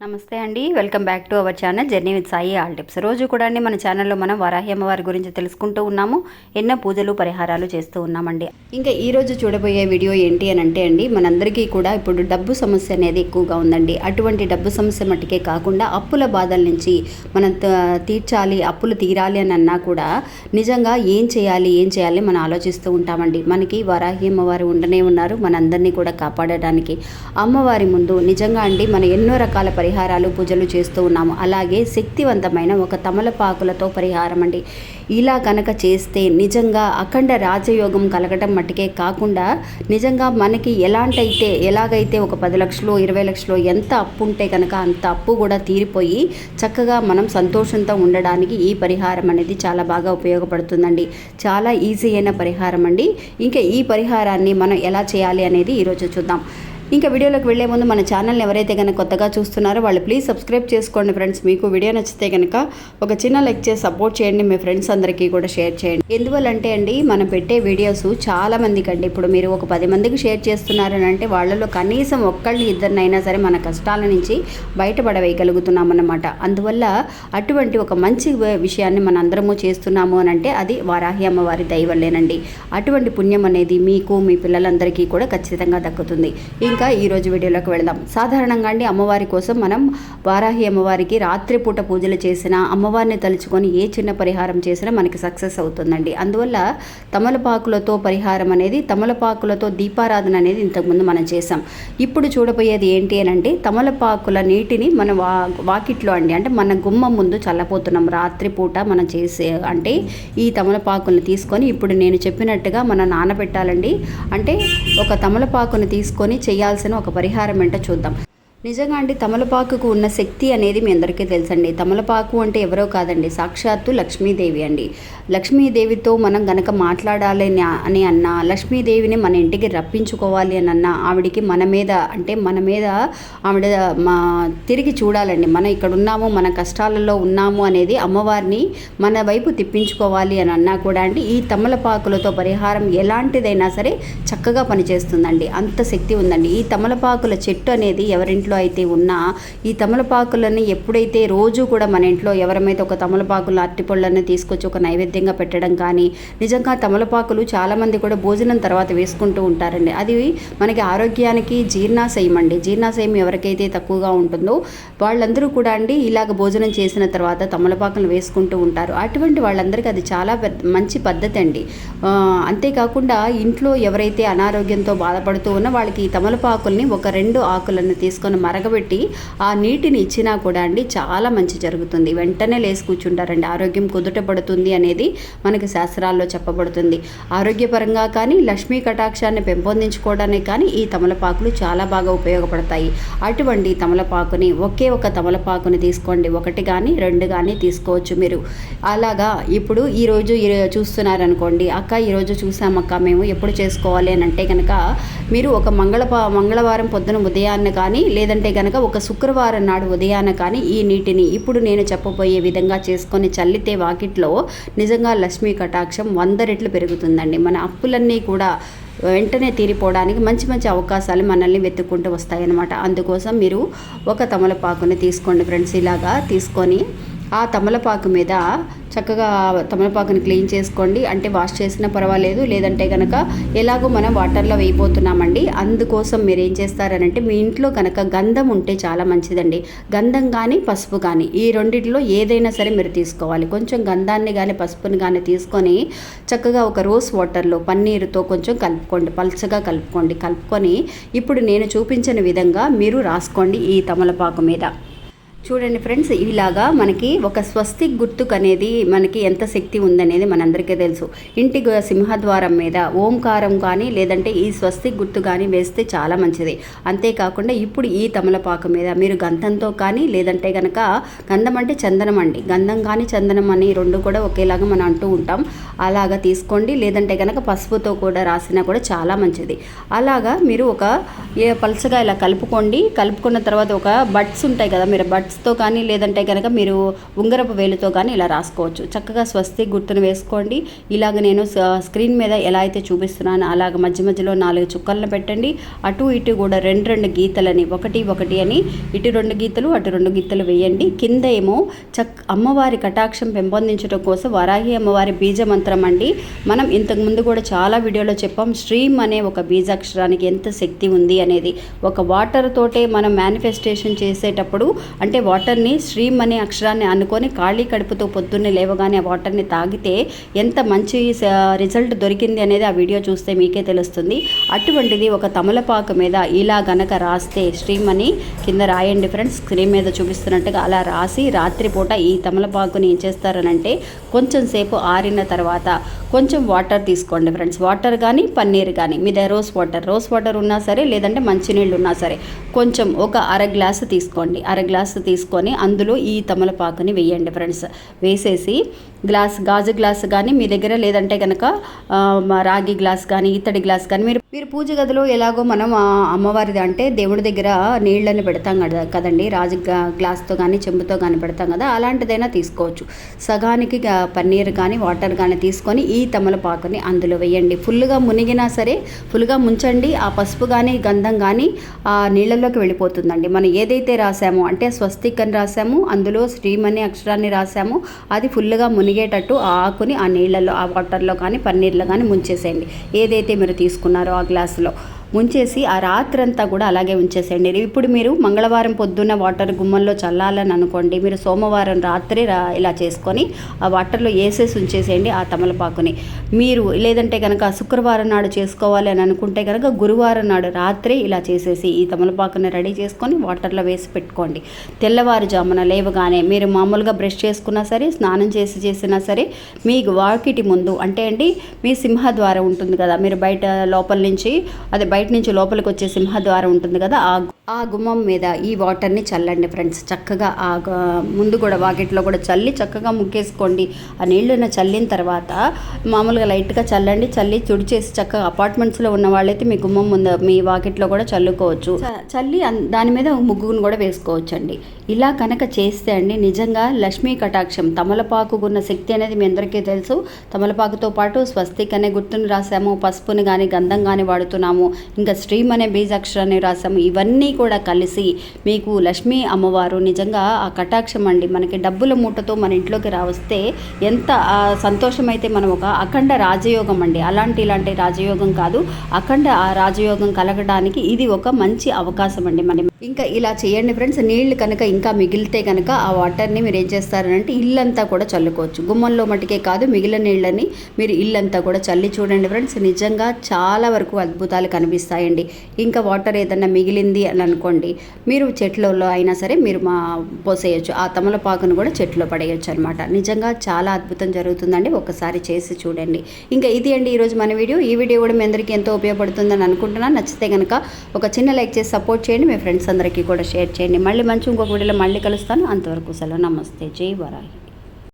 నమస్తే అండి. Welcome back to our channel journey with Sai all tips. రోజు కూడా అండి మన ఛానల్లో మనం వరాహి అమ్మవారి గురించి తెలుసుకుంటూ ఉన్నాము. ఎన్నో పూజలు పరిహారాలు చేస్తూ ఉన్నామండి. ఇంకా ఈ రోజు చూడబోయే వీడియో ఏంటి అని అంటే అండి మనందరికీ కూడా ఇప్పుడు డబ్బు సమస్య అనేది ఎక్కువగా ఉందండి. అటువంటి డబ్బు సమస్య మట్టుకే కాకుండా అప్పుల బాధల నుంచి మనం తీర్చాలి అప్పులు తీరాలి అని అన్నా కూడా నిజంగా ఏం చేయాలి ఏం చేయాలి మనం ఆలోచిస్తూ ఉంటామండి. మనకి వరాహి అమ్మవారు ఉండనే ఉన్నారు మనందరినీ కూడా కాపాడడానికి అమ్మవారి ముందు నిజంగా అండి మనం ఎన్నో రకాల పరిహారాలు పూజలు చేస్తూ ఉన్నాము. అలాగే శక్తివంతమైన ఒక తమలపాకులతో పరిహారం అండి. ఇలా కనుక చేస్తే నిజంగా అఖండ రాజయోగం కలగటం మట్టుకే కాకుండా నిజంగా మనకి ఎలాంటైతే ఎలాగైతే ఒక పది లక్షలు ఇరవై లక్షలు ఎంత అప్పు ఉంటే కనుక అంత అప్పు కూడా తీరిపోయి చక్కగా మనం సంతోషంతో ఉండడానికి ఈ పరిహారం అనేది చాలా బాగా ఉపయోగపడుతుందండి. చాలా ఈజీ అయిన పరిహారం అండి. ఇంకా ఈ పరిహారాన్ని మనం ఎలా చేయాలి అనేది ఈరోజు చూద్దాం. ఇంకా వీడియోలోకి వెళ్ళే ముందు మన ఛానల్ని ఎవరైతే కనుక కొత్తగా చూస్తున్నారో వాళ్ళు ప్లీజ్ సబ్స్క్రైబ్ చేసుకోండి ఫ్రెండ్స్ మీకు వీడియో నచ్చితే కనుక ఒక చిన్న లైక్ చేసి సపోర్ట్ చేయండి. మీ ఫ్రెండ్స్ అందరికీ కూడా షేర్ చేయండి. ఎందువల్లంటే అండి మనం పెట్టే వీడియోస్ చాలా మందికి అండి. ఇప్పుడు మీరు ఒక పది మందికి షేర్ చేస్తున్నారని అంటే వాళ్ళలో కనీసం ఒక్కళ్ళని ఇద్దరినైనా సరే మన కష్టాల నుంచి బయటపడవేయగలుగుతున్నామన్నమాట. అందువల్ల అటువంటి ఒక మంచి విషయాన్ని మన అందరము చేస్తున్నాము అని అంటే అది వారాహి అమ్మవారి దయవల్లేనండి అటువంటి పుణ్యం అనేది మీకు మీ పిల్లలందరికీ కూడా ఖచ్చితంగా దక్కుతుంది. ఇంకా ఈరోజు వీడియోలోకి వెళదాం. సాధారణంగా అండి అమ్మవారి కోసం మనం వారాహి అమ్మవారికి రాత్రిపూట పూజలు చేసినా అమ్మవారిని తలుచుకొని ఏ చిన్న పరిహారం చేసినా మనకి సక్సెస్ అవుతుందండి. అందువల్ల తమలపాకులతో పరిహారం అనేది తమలపాకులతో దీపారాధన అనేది ఇంతకుముందు మనం చేసాం ఇప్పుడు చూడబోయేది ఏంటి అని అంటే తమలపాకుల నీటిని మన వా వాకిట్లో అండి అంటే మన గుమ్మం ముందు చల్లపోతున్నాం రాత్రిపూట మనం చేసే అంటే ఈ తమలపాకుల్ని తీసుకొని ఇప్పుడు నేను చెప్పినట్టుగా మనం నానబెట్టాలండి. అంటే ఒక తమలపాకుని తీసుకొని చేయాల్సిన ఒక పరిహారం ఏంటో చూద్దాం. నిజంగా అండి తమలపాకుకు ఉన్న శక్తి అనేది మీ అందరికీ తెలుసండి. తమలపాకు అంటే ఎవరో కాదండి సాక్షాత్తు లక్ష్మీదేవి అండి. లక్ష్మీదేవితో మనం గనక మాట్లాడాలి అని- అన్నా లక్ష్మీదేవిని మన ఇంటికి రప్పించుకోవాలి అని అన్నా ఆవిడికి మన మీద అంటే మన మీద ఆవిడ మా తిరిగి చూడాలండి. మనం ఇక్కడ ఉన్నాము మన కష్టాలలో ఉన్నాము అనేది అమ్మవారిని మన వైపు తిప్పించుకోవాలి అని అన్నా కూడా అండి ఈ తమలపాకులతో పరిహారం ఎలాంటిదైనా సరే చక్కగా పనిచేస్తుందండి. అంత శక్తి ఉందండి. ఈ తమలపాకుల చెట్టు అనేది ఇంట్లో అయితే ఉన్నా ఈ తమలపాకులని ఎప్పుడైతే రోజు కూడా మన ఇంట్లో ఎవరమైతే ఒక తమలపాకులు అరటిపళ్ళని తీసుకొచ్చి ఒక నైవేద్యంగా పెట్టడం కానీ నిజంగా తమలపాకులు చాలామంది కూడా భోజనం తర్వాత వేసుకుంటూ ఉంటారండి. అది మనకి ఆరోగ్యానికి జీర్ణాశయం అండి. జీర్ణాశయం ఎవరికైతే తక్కువగా ఉంటుందో వాళ్ళందరూ కూడా అండి ఇలాగ భోజనం చేసిన తర్వాత తమలపాకులు వేసుకుంటూ ఉంటారు. అటువంటి వాళ్ళందరికీ అది చాలా పెద్ద మంచి పద్ధతి అండి. అంతేకాకుండా ఇంట్లో ఎవరైతే అనారోగ్యంతో బాధపడుతూ ఉన్నా వాళ్ళకి ఈ తమలపాకుల్ని ఒక రెండు ఆకులను తీసుకొని మరగబెట్టి ఆ నీటిని ఇచ్చినా కూడా అండి చాలా మంచి జరుగుతుంది. వెంటనే లేసి కూర్చుంటారండి. ఆరోగ్యం కుదుట పడుతుంది అనేది మనకి శాస్త్రాల్లో చెప్పబడుతుంది. ఆరోగ్యపరంగా కానీ లక్ష్మీ కటాక్షాన్ని పెంపొందించుకోవడానికి కానీ ఈ తమలపాకులు చాలా బాగా ఉపయోగపడతాయి. అటువంటి తమలపాకుని ఒకే ఒక తమలపాకుని తీసుకోండి. ఒకటి కానీ రెండు కానీ తీసుకోవచ్చు మీరు. అలాగా ఇప్పుడు ఈరోజు ఈ- చూస్తున్నారనుకోండి అక్క ఈరోజు చూసామక్క మేము ఎప్పుడు చేసుకోవాలి? అని అంటే కనుక మీరు ఒక మంగళ మంగళవారం పొద్దున ఉదయాన్నే కానీ లేదంటే గనక ఒక శుక్రవారం నాడు ఉదయాన కానీ ఈ నీటిని ఇప్పుడు నేను చెప్పబోయే విధంగా చేసుకొని చల్లితే వాకిట్లో నిజంగా లక్ష్మీ కటాక్షం వంద రెట్లు పెరుగుతుందండి. మన అప్పులన్నీ కూడా వెంటనే తీరిపోవడానికి మంచి మంచి అవకాశాలు మనల్ని వెతుక్కుంటూ వస్తాయన్నమాట. అందుకోసం మీరు ఒక తమలపాకుని తీసుకోండి ఫ్రెండ్స్. ఇలాగా తీసుకొని ఆ తమలపాకు మీద చక్కగా తమలపాకుని క్లీన్ చేసుకోండి. అంటే వాష్ చేసినా పర్వాలేదు లేదంటే కనుక ఎలాగో మనం వాటర్లో వేయబోతున్నామండి అందుకోసం మీరు ఏం చేస్తారనంటే మీ ఇంట్లో కనుక గంధం ఉంటే చాలా మంచిదండి. గంధం కానీ పసుపు కానీ ఈ రెండిట్లో ఏదైనా సరే మీరు తీసుకోవాలి. కొంచెం గంధాన్ని కానీ పసుపుని కానీ తీసుకొని చక్కగా ఒక రోస్ వాటర్లో పన్నీరుతో కొంచెం కలుపుకోండి. పల్చగా కలుపుకోండి. కలుపుకొని ఇప్పుడు నేను చూపించిన విధంగా మీరు రాసుకోండి ఈ తమలపాకు మీద. చూడండి ఫ్రెండ్స్ ఇలాగా మనకి ఒక స్వస్తిక్ గుర్తుకు అనేది మనకి ఎంత శక్తి ఉందనేది మనందరికీ తెలుసు. ఇంటి సింహద్వారం మీద ఓంకారం కానీ లేదంటే ఈ స్వస్తిక్ గుర్తు కానీ వేస్తే చాలా మంచిది. అంతేకాకుండా ఇప్పుడు ఈ తమలపాకు మీద మీరు గంధంతో కానీ లేదంటే కనుక గంధం అంటే చందనం అండి. గంధం కానీ చందనం అని రెండు కూడా ఒకేలాగా మనం అంటూ ఉంటాం. అలాగా తీసుకోండి. లేదంటే కనుక పసుపుతో కూడా రాసినా కూడా చాలా మంచిది. అలాగా మీరు ఒక పలసగా ఇలా కలుపుకోండి. కలుపుకున్న తర్వాత ఒక బట్స్ ఉంటాయి కదా మీరు బట్ నట్స్తో కానీ లేదంటే కనుక మీరు ఉంగరపు వేలుతో కానీ ఇలా రాసుకోవచ్చు. చక్కగా స్వస్తి గుర్తును వేసుకోండి. ఇలాగ నేను స్క్రీన్ మీద ఎలా అయితే చూపిస్తున్నానో అలాగ మధ్య మధ్యలో నాలుగు చుక్కలను పెట్టండి. అటు ఇటు కూడా రెండు రెండు గీతలని ఒకటి ఒకటి అని ఇటు రెండు గీతలు అటు రెండు గీతలు వేయండి. కింద ఏమో చక్ అమ్మవారి కటాక్షం పెంపొందించడం కోసం వరాహి అమ్మవారి బీజ మంత్రం అండి. మనం ఇంతకు ముందు కూడా చాలా వీడియోలో చెప్పాం స్ట్రీమ్ అనే ఒక బీజాక్షరానికి ఎంత శక్తి ఉంది అనేది. ఒక వాటర్ తోటే మనం మేనిఫెస్టేషన్ చేసేటప్పుడు అంటే వాటర్ని స్ట్రీమ్ అనే అక్షరాన్ని అనుకొని ఖాళీ కడుపుతో పొద్దున్నే లేవగానే ఆ వాటర్ని తాగితే ఎంత మంచి రిజల్ట్ దొరికింది అనేది ఆ వీడియో చూస్తే మీకే తెలుస్తుంది. అటువంటిది ఒక తమలపాకు మీద ఇలా గనక రాస్తే స్ట్రీమ్ అని కింద రాయండి ఫ్రెండ్స్. స్క్రీన్ మీద చూపిస్తున్నట్టుగా అలా రాసి రాత్రిపూట ఈ తమలపాకుని ఏం చేస్తారనంటే కొంచెం సేపు ఆరిన తర్వాత కొంచెం వాటర్ తీసుకోండి ఫ్రెండ్స్. వాటర్ కానీ పన్నీర్ కానీ మీ దగ్గర రోస్ వాటర్. రోస్ వాటర్ ఉన్నా సరే లేదంటే మంచినీళ్ళు ఉన్నా సరే కొంచెం ఒక అర గ్లాసు తీసుకోండి. అర గ్లాసు తీసుకొని అందులో ఈ తమలపాకుని వేయండి ఫ్రెండ్స్. వేసేసి గ్లాస్ గాజు గ్లాస్ కానీ మీ దగ్గర లేదంటే కనుక రాగి గ్లాస్ కానీ ఇత్తడి గ్లాస్ కానీ మీరు మీరు పూజ గదిలో ఎలాగో మనం అమ్మవారిది అంటే దేవుడి దగ్గర నీళ్ళని పెడతాం కదా కదండి? రాజు గ్లాస్తో కానీ చెంబుతో కానీ పెడతాం కదా అలాంటిదైనా తీసుకోవచ్చు. సగానికి పన్నీర్ కానీ వాటర్ కానీ తీసుకొని ఈ తమలపాకుని అందులో వేయండి. ఫుల్గా మునిగినా సరే ఫుల్గా ముంచండి. ఆ పసుపు కానీ గంధం కానీ ఆ నీళ్ళలోకి వెళ్ళిపోతుందండి. మనం ఏదైతే రాసామో అంటే స్వస్తిక్ అని రాసాము అందులో శ్రీమని అక్షరాన్ని రాసాము అది ఫుల్గా మునిగేటట్టు ఆ ఆకుని ఆ నీళ్ళలో ఆ వాటర్లో కానీ పన్నీర్లో కానీ ముంచేసేయండి. ఏదైతే మీరు తీసుకున్నారో ఆ గ్లాసులో. ముంచేసి ఆ రాత్రంతా కూడా అలాగే ఉంచేసేయండి. ఇప్పుడు మీరు మంగళవారం పొద్దున్న వాటర్ గుమ్మంలో చల్లాలని అనుకోండి. మీరు సోమవారం రాత్రి రా ఇలా చేసుకొని ఆ వాటర్లో వేసేసి ఉంచేసేయండి ఆ తమలపాకుని. మీరు లేదంటే కనుక శుక్రవారం నాడు చేసుకోవాలి అని అనుకుంటే కనుక గురువారం నాడు రాత్రి ఇలా చేసేసి ఈ తమలపాకుని రెడీ చేసుకొని వాటర్లో వేసి పెట్టుకోండి. తెల్లవారుజామున లేవగానే మీరు మామూలుగా బ్రష్ చేసుకున్నా సరే స్నానం చేసి చేసినా సరే మీ వాకిటి ముందు అంటే అండి మీ సింహద్వారం ఉంటుంది కదా మీరు బయట లోపల నుంచి అదే బయట నుంచి లోపలికి వచ్చే సింహద్వారం ఉంటుంది కదా ఆ ఆ గుమ్మం మీద ఈ వాటర్ని చల్లండి ఫ్రెండ్స్ చక్కగా ఆ ముందు కూడా వాకిట్లో కూడా చల్లి చక్కగా ముక్కేసుకోండి ఆ నీళ్ళున చల్లిన తర్వాత మామూలుగా లైట్గా చల్లండి చల్లి తుడిచేసి చక్కగా అపార్ట్మెంట్స్లో ఉన్న వాళ్ళైతే మీ గుమ్మం ముందు మీ వాకిట్లో కూడా చల్లుకోవచ్చు. చల్లి దాని మీద ముగ్గును కూడా వేసుకోవచ్చు అండి ఇలా కనుక చేస్తే అండి నిజంగా లక్ష్మీ కటాక్షం తమలపాకు ఉన్న శక్తి అనేది మీ అందరికీ తెలుసు. తమలపాకుతో పాటు స్వస్తిక్ అనే గుర్తుని రాసాము పసుపుని కానీ గంధం కానీ వాడుతున్నాము ఇంకా స్ట్రీమ్ అనే బీజాక్షరాన్ని రాసాము. ఇవన్నీ కూడా కలిసి మీకు లక్ష్మీ అమ్మవారు నిజంగా ఆ కటాక్షం అండి. మనకి డబ్బుల మూటతో మన ఇంట్లోకి రావస్తే ఎంత సంతోషమైతే మనం ఒక అఖండ రాజయోగం అండి. అలాంటి ఇలాంటి రాజయోగం కాదు. అఖండ ఆ రాజయోగం కలగడానికి ఇది ఒక మంచి అవకాశం అండి మన ఇంకా ఇలా చేయండి ఫ్రెండ్స్. నీళ్ళు కనుక ఇంకా మిగిలితే కనుక ఆ వాటర్ని మీరు ఏం చేస్తారంటే ఇల్లంతా కూడా చల్లుకోవచ్చు. గుమ్మంలో మటుకే కాదు మిగిలిన నీళ్ళని మీరు ఇల్లంతా కూడా చల్లి చూడండి ఫ్రెండ్స్. నిజంగా చాలా వరకు అద్భుతాలు కనిపిస్తాయండి. ఇంకా వాటర్ ఏదన్నా మిగిలింది అని అనుకోండి మీరు చెట్లలో అయినా సరే మీరు మా పోసేయచ్చు. ఆ తమలపాకును కూడా చెట్లో పడేయచ్చు అనమాట నిజంగా చాలా అద్భుతం జరుగుతుందండి. ఒకసారి చేసి చూడండి. ఇంకా ఇది అండి ఈరోజు మన వీడియో. ఈ వీడియో కూడా మీ అందరికీ ఎంతో ఉపయోగపడుతుందని అనుకుంటున్నాను. నచ్చితే కనుక ఒక చిన్న లైక్ చేసి సపోర్ట్ చేయండి. మీ ఫ్రెండ్స్ అందరికీ కూడా షేర్ చేయండి. మళ్ళీ మంచి ఇంకొక వీడియోలో మళ్ళీ కలుస్తాను. అంతవరకు సెలవు. నమస్తే. జై వరాయి